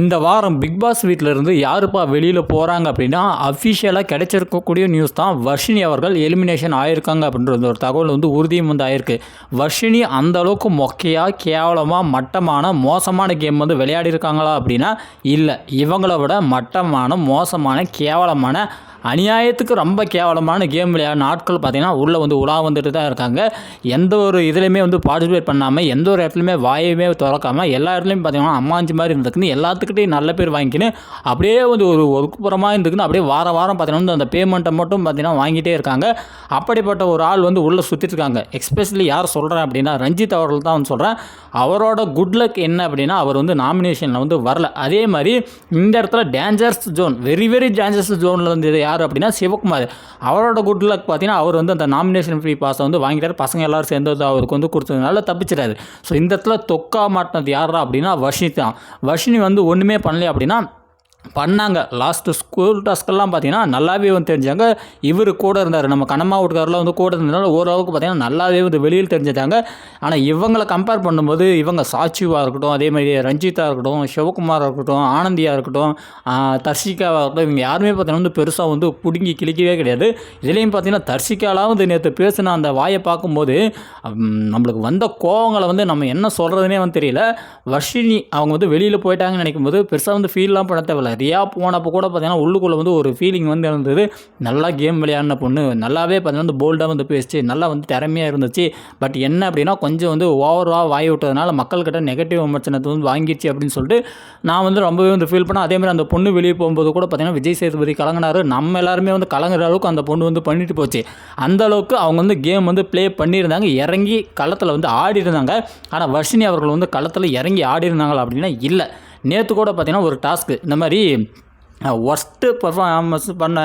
இந்த வாரம் big pass வீட்டிலேருந்து யாருப்பா வெளியில் போகிறாங்க அப்படின்னா அஃபிஷியலாக கிடைச்சிருக்கக்கூடிய நியூஸ் தான் வர்ஷினி அவர்கள் எலிமினேஷன் ஆயிருக்காங்க அப்படின்ற ஒரு தகவல் வந்து உறுதியும் வந்து ஆயிருக்கு. வர்ஷினி அந்த அளவுக்கு மொக்கையாக கேவலமாக மட்டமான மோசமான கேம் வந்து விளையாடிருக்காங்களா அப்படின்னா இல்லை. இவங்கள விட மட்டமான மோசமான கேவலமான அநியாயத்துக்கு ரொம்ப கேவலமான கேம் விளையாட நாட்கள் பார்த்தீங்கன்னா உள்ளே வந்து உலா வந்துட்டு தான் இருக்காங்க. எந்த ஒரு இதுலையுமே வந்து பார்ட்டிசிபேட் பண்ணாமல் எந்த ஒரு இடத்துலையுமே வாயுமே திறக்காமல் எல்லா இடத்துலையும் பார்த்தீங்கன்னா அம்மாஞ்சி மாதிரி இருந்துக்குன்னு எல்லாத்துக்கிட்டையும் நல்ல பேர் வாங்கிக்கின்னு அப்படியே வந்து ஒரு ஒதுக்குப்புறமாக இருந்துக்குன்னு அப்படியே வார வாரம் பார்த்தீங்கன்னா வந்து அந்த பேமெண்ட்டை மட்டும் பார்த்தீங்கன்னா வாங்கிட்டே இருக்காங்க. அப்படிப்பட்ட ஒரு ஆள் வந்து உள்ளே சுற்றிட்டு இருக்காங்க. எக்ஸ்பெஷலி யார் சொல்கிறேன் அப்படின்னா ரஞ்சித் அவர்கள் தான் வந்து சொல்கிறேன் அவரோட குட் லக் என்ன அப்படின்னா அவர் வந்து நாமினேஷனில் வந்து வரல. அதே மாதிரி இந்த இடத்துல dangers zone very very dangers ஜோனில் வந்து யார் அப்படின்னா சிவகுமார். அவரோட குட் லக் பார்த்தீங்கன்னா அவர் வந்து அந்த நாமினேஷன் ஃப்ரீ பாஸை வந்து வாங்கிட்டார். பசங்க எல்லாரும் சேர்ந்து அவருக்கு வந்து கொடுத்ததுனால தப்பிச்சிட்டாரு. ஸோ இந்த இடத்துல தொக்கா மாட்டினது யாரா அப்படின்னா வர்ஷினி தான் வர்ஷினி வந்து ஒன்றுமே பண்ணல அப்படின்னா பண்ணாங்க. லாஸ்ட்டு ஸ்கூல் டாஸ்க்கெல்லாம் பார்த்தீங்கன்னா நல்லாவே வந்து தெரிஞ்சாங்க. இவர் கூட இருந்தார். நம்ம கண்ணம்மா வீட்டுக்காரெலாம் வந்து கூட இருந்ததுனால ஓரளவுக்கு பார்த்தீங்கன்னா நல்லாவே வந்து வெளியில் தெரிஞ்சிட்டாங்க. ஆனால் இவங்களை கம்பேர் பண்ணும்போது இவங்க சாட்சிவாக இருக்கட்டும் அதே மாதிரி ரஞ்சிதா இருக்கட்டும் சிவகுமாராக இருக்கட்டும் ஆனந்தியாக இருக்கட்டும் தர்ஷிகாவாக இருக்கட்டும் இவங்க யாருமே பார்த்தீங்கன்னா வந்து பெருசாக வந்து பிடுங்கி கிழிக்கவே கிடையாது. இதுலேயும் பார்த்தீங்கன்னா தர்ஷிகாலாம் வந்து நேற்று பேசின அந்த வாயை பார்க்கும்போது நம்மளுக்கு வந்த கோவங்களை வந்து நம்ம என்ன சொல்கிறதுனே வந்து தெரியல. வர்ஷினி அவங்க வந்து வெளியில் போயிட்டாங்கன்னு நினைக்கும் போது பெருசாக வந்து ஃபீல்லாம் பண்ண தேவையில்ல. சரியாக போனப்போ கூட பார்த்தீங்கன்னா உள்ளுக்குள்ளே வந்து ஒரு ஃபீலிங் வந்து இருந்தது. நல்லா கேம் விளையாடின பொண்ணு. நல்லாவே பார்த்தீங்கன்னா வந்து போல்டாக வந்து பேசிச்சு. நல்லா வந்து திறமையாக இருந்துச்சு. பட் என்ன அப்படின்னா கொஞ்சம் வந்து ஓவராக வாய் விட்டதுனால மக்கள்கிட்ட நெகட்டிவ் விமர்சனத்தை வந்து வாங்கிடுச்சு அப்படின்னு சொல்லிட்டு நான் வந்து ரொம்பவே வந்து ஃபீல் பண்ணேன். அதேமாதிரி அந்த பொண்ணு வெளியே போகும்போது கூட பார்த்தீங்கன்னா விஜய் சேதுபதி கலங்கினார். நம்ம எல்லாருமே வந்து கலங்குற அளவுக்கு அந்த பொண்ணு வந்து பண்ணிட்டு போச்சு. அந்த அளவுக்கு அவங்க வந்து கேம் வந்து ப்ளே பண்ணியிருந்தாங்க. இறங்கி களத்தில் வந்து ஆடி இருந்தாங்க ஆனால் வர்ஷினி அவர்கள் வந்து களத்தில் இறங்கி ஆடி இருந்தாங்களா அப்படின்னா இல்லை. நேற்று கூட பார்த்தீங்கன்னா ஒரு டாஸ்க்கு. இந்த மாதிரி ஒர்ஸ்ட்டு பர்ஃபார்மன்ஸ் பண்ண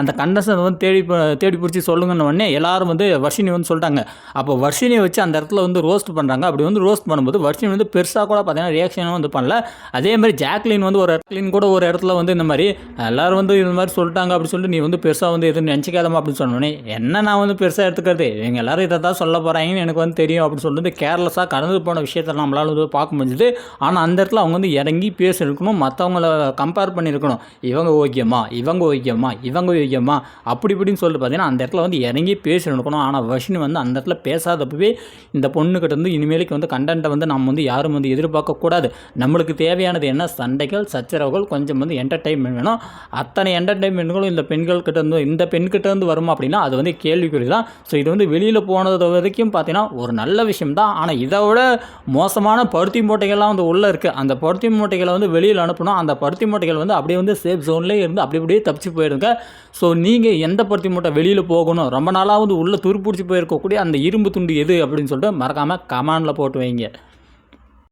அந்த கண்டஸ்டன் வந்து தேடி தேடி பிடிச்சி சொல்லுங்கன்னு உடனே எல்லாரும் வந்து வர்ஷினி வந்து சொல்லிட்டாங்க. அப்போ வர்ஷினியை வச்சு அந்த இடத்துல வந்து ரோஸ்ட் பண்ணுறாங்க அப்படி வந்து ரோஸ்ட் பண்ணும்போது வர்ஷினி வந்து பெருசாக கூட பார்த்தீங்கன்னா ரியாக்ஷனும் வந்து பண்ணல. அதே மாதிரி ஜாக்லின் வந்து ஒரு இடத்துலின் கூட ஒரு இடத்துல வந்து இந்த மாதிரி எல்லோரும் வந்து இந்த மாதிரி சொல்லிட்டாங்க அப்படின்னு சொல்லிட்டு நீ வந்து பெருசாக வந்து எதுவும் நினச்சிக்காதமா அப்படின்னு சொன்னோடனே என்ன நான் வந்து பெருசாக எடுத்துக்கிறது? இவங்க எல்லோரும் இதை தான் சொல்ல போகிறாங்கன்னு எனக்கு வந்து தெரியும் அப்படின்னு சொல்லிட்டு கேர்லெஸ்ஸாக கடந்து போன விஷயத்தை நம்மளால வந்து பார்க்க முடிஞ்சுது. ஆனால் அந்த இடத்துல அவங்க வந்து இறங்கி பேசியிருக்கணும். மற்றவங்கள கம்பேர் பண்ணியிருக்கணும். இவங்க ஓகேம்மா இவங்க ஓகேம்மா இவங்க ஓகேம்மா அப்படி இப்படின்னு சொல்லிட்டு பார்த்தீங்கன்னா அந்த இடத்துல வந்து இறங்கி பேசியிருக்கணும் ஆனால் வஷின் வந்து அந்த இடத்துல பேசாதப்பவே இந்த பொண்ணுக்கிட்ட வந்து இனிமேலுக்கு வந்து கண்டென்ட்டை வந்து நம்ம வந்து யாரும் வந்து எதிர்பார்க்கக்கூடாது நம்மளுக்கு தேவையானது என்ன? சண்டைகள் சச்சரவுகள் கொஞ்சம் வந்து என்டர்டைன்மெண்ட் வேணும். அத்தனை என்டர்டைன்மெண்ட்களும் இந்த பெண்கள்கிட்ட இருந்து இந்த பெண்கிட்ட இருந்து வருமா அப்படின்னா அது வந்து கேள்விக்குறி தான். ஸோ இது வந்து வெளியில் போனது வரைக்கும் பார்த்தீங்கன்னா ஒரு நல்ல விஷயம் தான். ஆனால் இதை விட மோசமான பருத்தி மூட்டைகள்லாம் வந்து உள்ளே இருக்குது அந்த பருத்தி மூட்டைகளை வந்து வெளியில் அனுப்பணும். அந்த பருத்தி மூட்டைகள் வந்து அப்படியே வந்து சேஃப் ஜோன்லேயே இருந்து அப்படி அப்படியே தப்பிச்சு போயிடுங்க ஸோ நீங்கள் எந்த பருத்தி மூட்டை வெளியில் போகணும் ரொம்ப நாளாக வந்து உள்ளே துருப்பிடிச்சி போயிருக்கக்கூடிய அந்த இரும்பு துண்டு எது அப்படின்னு சொல்லிட்டு மறக்காமல் கமாண்டில் போட்டு வைங்க.